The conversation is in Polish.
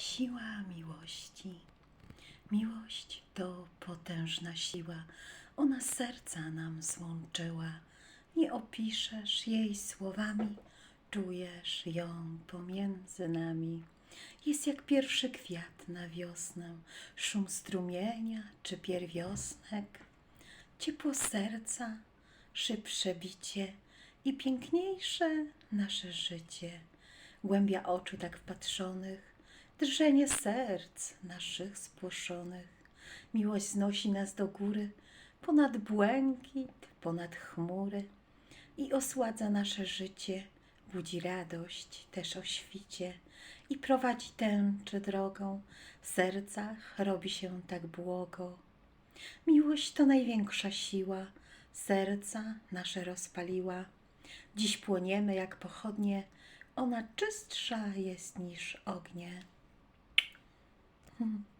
Siła miłości. Miłość to potężna siła, ona serca nam złączyła. Nie opiszesz jej słowami, czujesz ją pomiędzy nami. Jest jak pierwszy kwiat na wiosnę, szum strumienia czy pierwiosnek, ciepło serca, szybsze bicie i piękniejsze nasze życie. Głębia oczu tak wpatrzonych, drżenie serc naszych spłoszonych. Miłość znosi nas do góry, ponad błękit, ponad chmury i osładza nasze życie, budzi radość też o świcie i prowadzi tęczy drogą, w sercach robi się tak błogo. Miłość to największa siła, serca nasze rozpaliła. Dziś płoniemy jak pochodnie, ona czystsza jest niż ognie. Mm-hmm.